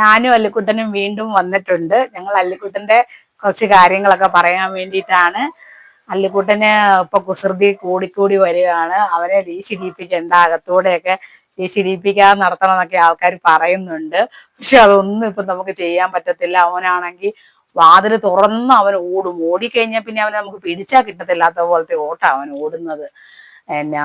ഞാനും അല്ലിക്കുട്ടനും വീണ്ടും വന്നിട്ടുണ്ട്. ഞങ്ങൾ അല്ലിക്കുട്ടന്റെ കുറച്ച് കാര്യങ്ങളൊക്കെ പറയാൻ വേണ്ടിയിട്ടാണ്. അല്ലിക്കുട്ടന് ഇപ്പൊ കുസൃതി കൂടിക്കൂടി വരികയാണ്. അവനെ വീശിടിപ്പിക്കണ്ട അകത്തൂടെയൊക്കെ വീശിടിപ്പിക്കാതെ നടത്തണം എന്നൊക്കെ ആൾക്കാർ പറയുന്നുണ്ട്. പക്ഷെ അതൊന്നും ഇപ്പൊ നമുക്ക് ചെയ്യാൻ പറ്റത്തില്ല. അവനാണെങ്കിൽ വാതിൽ തുറന്ന് അവൻ ഓടും. ഓടിക്കഴിഞ്ഞാൽ പിന്നെ അവനെ നമുക്ക് പിടിച്ചാൽ കിട്ടത്തില്ലാത്ത പോലത്തെ ഓട്ടം അവൻ ഓടുന്നത്. എന്നാ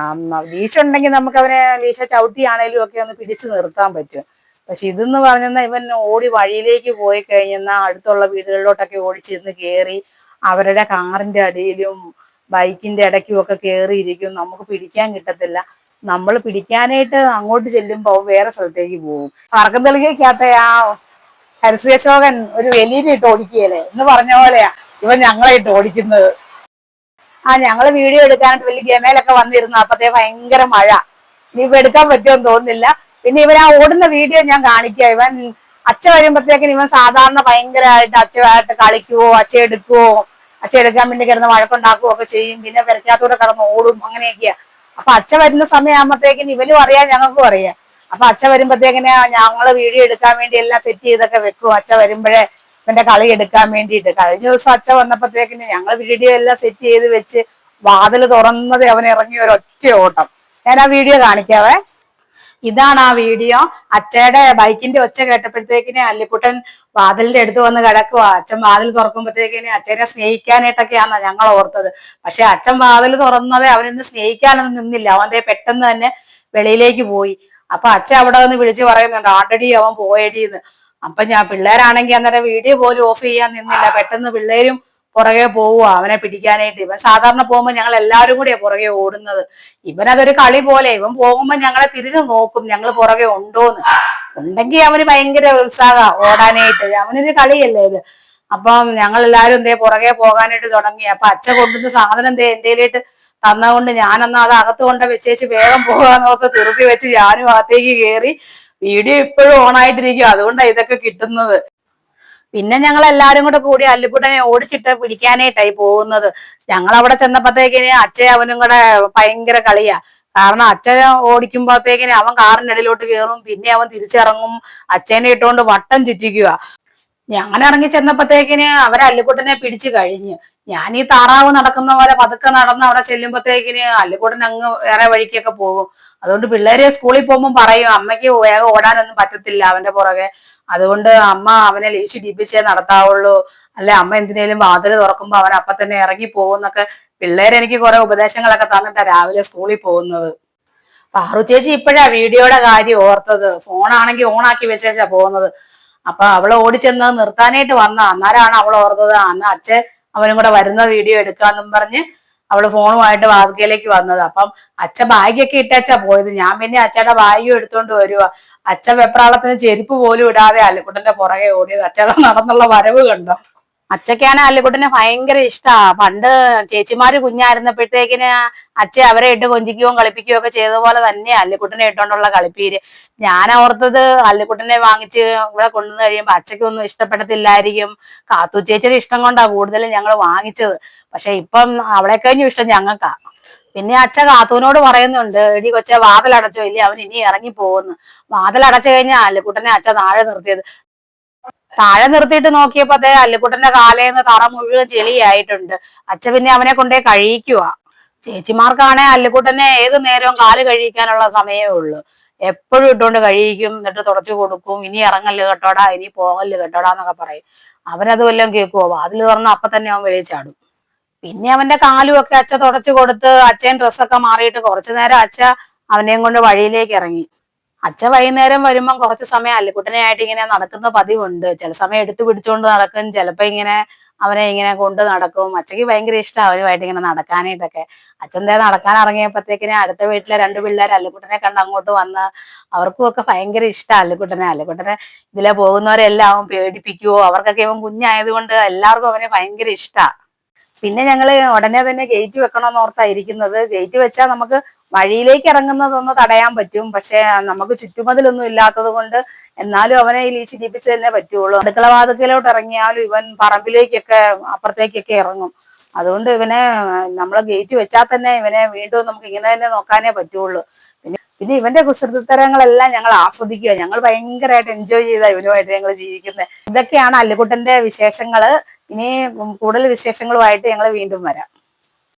വീശ ഉണ്ടെങ്കിൽ നമുക്ക് അവനെ വീശ ചവിട്ടിയാണേലും ഒക്കെ ഒന്ന് പിടിച്ചു നിർത്താൻ പറ്റും. പക്ഷെ ഇതെന്ന് പറഞ്ഞാൽ ഇവൻ ഓടി വഴിയിലേക്ക് പോയി കഴിഞ്ഞാൽ അടുത്തുള്ള വീടുകളിലോട്ടൊക്കെ ഓടിച്ചിരുന്ന് കയറി അവരുടെ കാറിന്റെ അടിയിലും ബൈക്കിന്റെ ഇടയ്ക്കും ഒക്കെ കയറിയിരിക്കും നമുക്ക് പിടിക്കാൻ കിട്ടത്തില്ല. നമ്മൾ പിടിക്കാനായിട്ട് അങ്ങോട്ട് ചെല്ലുമ്പോൾ വേറെ സ്ഥലത്തേക്ക് പോകും. പറക്കന്തളികയ്ക്കകത്തെ ആ ഹരിശ്രീശോകൻ ഒരു വലിയ ഇട്ട് ഓടിക്കുകയല്ലേ? എന്ന് പറഞ്ഞ പോലെയാ ഇവൻ ഞങ്ങളെ ഇട്ട് ഓടിക്കുന്നത്. ആ ഞങ്ങൾ വീഡിയോ എടുക്കാനായിട്ട് വലിയ ഗമയിലൊക്കെ വന്നിരുന്നു. അപ്പത്തേ ഭയങ്കര മഴ. ഇനിയിപ്പോ എടുക്കാൻ പറ്റുമെന്ന് തോന്നുന്നില്ല. പിന്നെ ഇവൻ ആ ഓടുന്ന വീഡിയോ ഞാൻ കാണിക്കുക ഇവൻ അച്ഛ വരുമ്പോഴത്തേക്കിന് ഇവൻ സാധാരണ ഭയങ്കരമായിട്ട് അച്ഛനായിട്ട് കളിക്കുവോ അച്ഛ എടുക്കുവോ അച്ഛ എടുക്കാൻ വേണ്ടി കിടന്ന് വഴക്കുണ്ടാക്കുകയോ ഒക്കെ ചെയ്യും. പിന്നെ പെരക്കകത്തൂടെ കിടന്ന് ഓടും അങ്ങനെയൊക്കെയാ. അപ്പൊ അച്ഛ വരുന്ന സമയമാകുമ്പോഴത്തേക്കിന് ഇവനും അറിയാം ഞങ്ങൾക്കും അറിയാം. അപ്പൊ അച്ഛ വരുമ്പോഴത്തേക്കിന് ഞങ്ങൾ വീഡിയോ എടുക്കാൻ വേണ്ടി എല്ലാം സെറ്റ് ചെയ്തൊക്കെ വെക്കും. അച്ഛ വരുമ്പോഴേ ഇവന്റെ കളി എടുക്കാൻ വേണ്ടിയിട്ട്. കഴിഞ്ഞ ദിവസം അച്ഛ വന്നപ്പോഴത്തേക്കിന് ഞങ്ങൾ വീഡിയോ എല്ലാം സെറ്റ് ചെയ്ത് വെച്ച് വാതിൽ തുറന്നത് അവൻ ഇറങ്ങിയ ഒരൊറ്റ ഓട്ടം. ഞാൻ ആ വീഡിയോ കാണിക്കാവേ. ഇതാണ് ആ വീഡിയോ. അച്ഛയുടെ ബൈക്കിന്റെ ഒച്ച കേട്ടപ്പോഴത്തേക്കിന് അല്ലിക്കുട്ടൻ വാതിലിന്റെ അടുത്ത് വന്ന് കിടക്കുക അച്ഛൻ വാതിൽ തുറക്കുമ്പോഴത്തേക്കിന് അച്ഛനെ സ്നേഹിക്കാനായിട്ടൊക്കെയാണ് ഞങ്ങൾ ഓർത്തത്. പക്ഷെ അച്ഛൻ വാതിൽ തുറന്നത് അവനിന്ന് സ്നേഹിക്കാനൊന്നും നിന്നില്ല. അവൻ പെട്ടെന്ന് തന്നെ വെളിയിലേക്ക് പോയി. അപ്പൊ അച്ഛൻ അവിടെ വന്ന് വിളിച്ചു പറയുന്നുണ്ട് ആൾറെഡി അവൻ പോയടിന്ന്. അപ്പൊ ഞാൻ പിള്ളേരാണെങ്കിൽ അന്നേരം വീഡിയോ പോലും ഓഫ് ചെയ്യാൻ നിന്നില്ല. പെട്ടെന്ന് പിള്ളേരും പുറകെ പോവുക അവനെ പിടിക്കാനായിട്ട്. ഇവൻ സാധാരണ പോകുമ്പോൾ ഞങ്ങൾ എല്ലാവരും കൂടിയാ പുറകെ ഓടുന്നത്. അതൊരു കളി പോലെ ഇവൻ പോകുമ്പോൾ ഞങ്ങളെ തിരിഞ്ഞു നോക്കും ഞങ്ങൾ പുറകെ ഉണ്ടോന്ന്. ഉണ്ടെങ്കിൽ അവന് ഭയങ്കര ഉത്സാഹ ഓടാനായിട്ട്. അവനൊരു കളിയല്ലേ ഇത്. അപ്പം ഞങ്ങൾ എല്ലാവരും എന്തേ പുറകെ പോകാനായിട്ട് തുടങ്ങി. അപ്പൊ അച്ഛ കൊണ്ടുവന്ന സാധനം എന്തേ എന്തേലായിട്ട് തന്നതുകൊണ്ട് ഞാനെന്നാ അത് അകത്ത് കൊണ്ട് വെച്ചേച്ച് വേഗം പോകാന്നൊക്കെ തിറുപ്പി വെച്ച് ഞാനും അകത്തേക്ക് കയറി വീഡിയോ ഇപ്പോഴും ഓണായിട്ടിരിക്കും അതുകൊണ്ടാണ് ഇതൊക്കെ കിട്ടുന്നത്. പിന്നെ ഞങ്ങൾ എല്ലാരും കൂടെ കൂടി അല്ലിക്കുട്ടനെ ഓടിച്ചിട്ട് പിടിക്കാനായിട്ടായി പോകുന്നത്. ഞങ്ങൾ അവിടെ ചെന്നപ്പോഴത്തേക്കിന് അച്ഛൻ അവനും കൂടെ ഭയങ്കര കളിയാ. കാരണം അച്ഛൻ ഓടിക്കുമ്പോഴത്തേക്കിന് അവൻ കാറിന്റെ ഇടയിലോട്ട് കയറും പിന്നെ അവൻ തിരിച്ചിറങ്ങും. അച്ഛനെ ഇട്ടുകൊണ്ട് വട്ടം ചുറ്റിക്കുക ഞാൻ ഇറങ്ങി ചെന്നപ്പോഴത്തേക്കിന് അവരെ അല്ലിക്കുട്ടനെ പിടിച്ചു കഴിഞ്ഞ്. ഞാൻ ഈ താറാവ് നടക്കുന്ന പോലെ പതുക്കെ നടന്ന് അവിടെ ചെല്ലുമ്പോഴത്തേക്കിന് അല്ലിക്കുട്ടൻ അങ്ങ് വേറെ വഴിക്കൊക്കെ പോകും. അതുകൊണ്ട് പിള്ളേര് സ്കൂളിൽ പോകുമ്പോൾ പറയും അമ്മയ്ക്ക് വേഗം ഓടാനൊന്നും പറ്റത്തില്ല അവന്റെ പുറകെ. അതുകൊണ്ട് അമ്മ അവനെ ലീശി ഡിപ്പിച്ചേ നടത്താവുള്ളൂ. അല്ലെ അമ്മ എന്തിനേലും വാതിൽ തുറക്കുമ്പോ അവൻ അപ്പൊ തന്നെ ഇറങ്ങി പോകുന്നൊക്കെ പിള്ളേരെനിക്ക് കുറെ ഉപദേശങ്ങളൊക്കെ തന്നിട്ടാ രാവിലെ സ്കൂളിൽ പോകുന്നത്. പാറു ചേച്ചി ഇപ്പോഴാ വീഡിയോയുടെ കാര്യം ഓർത്തത്. ഫോണാണെങ്കിൽ ഓണാക്കി വെച്ചേച്ചാ പോകുന്നത്. അപ്പൊ അവൾ ഓടിച്ചെന്ന് നിർത്താനായിട്ട് വന്ന അന്നേരമാണ് അവൾ ഓർത്തത്. അന്ന് അച്ഛൻ അവനും കൂടെ വരുന്ന വീഡിയോ എടുക്കാന്നും പറഞ്ഞ് അവൾ ഫോണുമായിട്ട് വാർത്തയിലേക്ക് വന്നത്. അപ്പം അച്ഛ ബാഗൊക്കെ ഇട്ടച്ചാ പോയത്. ഞാൻ പിന്നെ അച്ഛയുടെ ബാഗും എടുത്തോണ്ട് വരുക അച്ഛ വെപ്രാളത്തിന് ചെരുപ്പ് പോലും ഇടാതെ അല്ലിക്കുട്ടന്റെ പുറകെ ഓടിയത്. അച്ഛയുടെ നടന്നുള്ള വരവ് കണ്ടോ? അച്ഛക്കാണ് അല്ലിക്കുട്ടനെ ഭയങ്കര ഇഷ്ടാ. പണ്ട് ചേച്ചിമാര് കുഞ്ഞായിരുന്നപ്പോഴത്തേക്കിന് അച്ഛ അവരെ ഇട്ട് കൊഞ്ചിക്കുകയും കളിപ്പിക്കുകയും ഒക്കെ ചെയ്ത പോലെ തന്നെയാ അല്ലിക്കുട്ടനെ ഇട്ടോണ്ടുള്ള കളിപ്പീര്. ഞാൻ ഓർത്തത് അല്ലിക്കുട്ടനെ വാങ്ങിച്ച് ഇവിടെ കൊണ്ടുവന്ന് കഴിയുമ്പോ അച്ഛക്കൊന്നും ഇഷ്ടപ്പെടത്തില്ലായിരിക്കും. കാത്തു ചേച്ചിയുടെ ഇഷ്ടം കൊണ്ടാ കൂടുതലും ഞങ്ങൾ വാങ്ങിച്ചത്. പക്ഷെ ഇപ്പം അവളെ കഴിഞ്ഞു ഇഷ്ടം ഞങ്ങൾക്കാ. പിന്നെ അച്ഛ കാത്തൂനോട് പറയുന്നുണ്ട് എടി കൊച്ച വാതിലടച്ചോ ഇല്ലേ? അവൻ ഇനി ഇറങ്ങി പോകുന്നു വാതിലടച്ചു കഴിഞ്ഞാൽ അല്ലിക്കുട്ടനെ അച്ഛ താഴെ നിർത്തിയത്. താഴെ നിർത്തിയിട്ട് നോക്കിയപ്പോ അതേ അല്ലിക്കുട്ടന്റെ കാലേന്ന് തറ മുഴുവൻ ചെളിയായിട്ടുണ്ട്. അച്ഛ പിന്നെ അവനെ കൊണ്ടേ കഴിക്കുക ചേച്ചിമാർക്കാണെ അല്ലിക്കുട്ടനെ ഏത് നേരവും കാൽ കഴിക്കാനുള്ള സമയമേ ഉള്ളൂ. എപ്പോഴും ഇട്ടുകൊണ്ട് കഴിയിക്കും എന്നിട്ട് തുടച്ചു കൊടുക്കും. ഇനി ഇറങ്ങല്ല് കേട്ടോടാ ഇനി പോകല്ല് കേട്ടോടാ എന്നൊക്കെ പറയും. അവനത് വല്ലതും കേൾക്കുവോ? അതിൽ തുറന്ന് അപ്പൊ തന്നെ അവൻ വെളിയിൽ ചാടും. പിന്നെ അവന്റെ കാലും ഒക്കെ അച്ഛ തുടച്ചു കൊടുത്ത് അച്ഛൻ ഡ്രസ്സൊക്കെ മാറിയിട്ട് കുറച്ചു നേരം അച്ഛ അവനെയും കൊണ്ട് വഴിയിലേക്ക് ഇറങ്ങി. അച്ഛ വൈകുന്നേരം വരുമ്പം കുറച്ച് സമയം അല്ലിക്കുട്ടനെ ആയിട്ട് ഇങ്ങനെ നടക്കുന്ന പതിവുണ്ട്. ചില സമയം എടുത്തു പിടിച്ചുകൊണ്ട് നടക്കും. ചിലപ്പോ ഇങ്ങനെ അവനെ ഇങ്ങനെ കൊണ്ട് നടക്കും. അച്ഛക്ക് ഭയങ്കര ഇഷ്ടം അവനുമായിട്ട് ഇങ്ങനെ നടക്കാനായിട്ടൊക്കെ. അച്ഛന്റെ നടക്കാൻ ഇറങ്ങിയപ്പോഴത്തേക്കിനെ അടുത്ത വീട്ടിലെ രണ്ട് പിള്ളേർ അല്ലിക്കുട്ടനെ കണ്ട് അങ്ങോട്ട് വന്ന് അവർക്കും ഒക്കെ ഭയങ്കര ഇഷ്ടം അല്ലിക്കുട്ടനെ. അല്ലിക്കുട്ടനെ ഇതിലെ പോകുന്നവരെല്ലാം പേടിപ്പിക്കുവോ? അവർക്കൊക്കെ ഇവൻ കുഞ്ഞായതുകൊണ്ട് എല്ലാവർക്കും അവനെ ഭയങ്കര ഇഷ്ടാ. പിന്നെ ഞങ്ങൾ ഉടനെ തന്നെ ഗേറ്റ് വെക്കണമെന്ന് ഓർത്തായിരിക്കുന്നത്. ഗേറ്റ് വെച്ചാൽ നമുക്ക് വഴിയിലേക്ക് ഇറങ്ങുന്നതൊന്ന് തടയാൻ പറ്റും. പക്ഷെ നമുക്ക് ചുറ്റുമതിലൊന്നും ഇല്ലാത്തത് കൊണ്ട് എന്നാലും അവനെ ഈ ലീശിരിപ്പിച്ച് തന്നെ പറ്റുള്ളൂ. അടുക്കള വാതിക്കലോട്ട് ഇറങ്ങിയാലും ഇവൻ പറമ്പിലേക്കൊക്കെ അപ്പുറത്തേക്കൊക്കെ ഇറങ്ങും. അതുകൊണ്ട് ഇവനെ നമ്മളെ ഗേറ്റ് വെച്ചാൽ തന്നെ ഇവനെ വീണ്ടും നമുക്ക് ഇങ്ങനെ തന്നെ നോക്കാനേ പറ്റുള്ളൂ. പിന്നെ പിന്നെ ഇവന്റെ കുസൃതിത്തരങ്ങളെല്ലാം ഞങ്ങൾ ആസ്വദിക്കുക. ഞങ്ങൾ ഭയങ്കരമായിട്ട് എൻജോയ് ചെയ്ത ഇവനുമായിട്ട് ഞങ്ങൾ ജീവിക്കുന്നത്. ഇതൊക്കെയാണ് അല്ലുകുട്ടന്റെ വിശേഷങ്ങൾ. ഇനി കൂടുതൽ വിശേഷങ്ങളുമായിട്ട് ഞങ്ങൾ വീണ്ടും വരാം.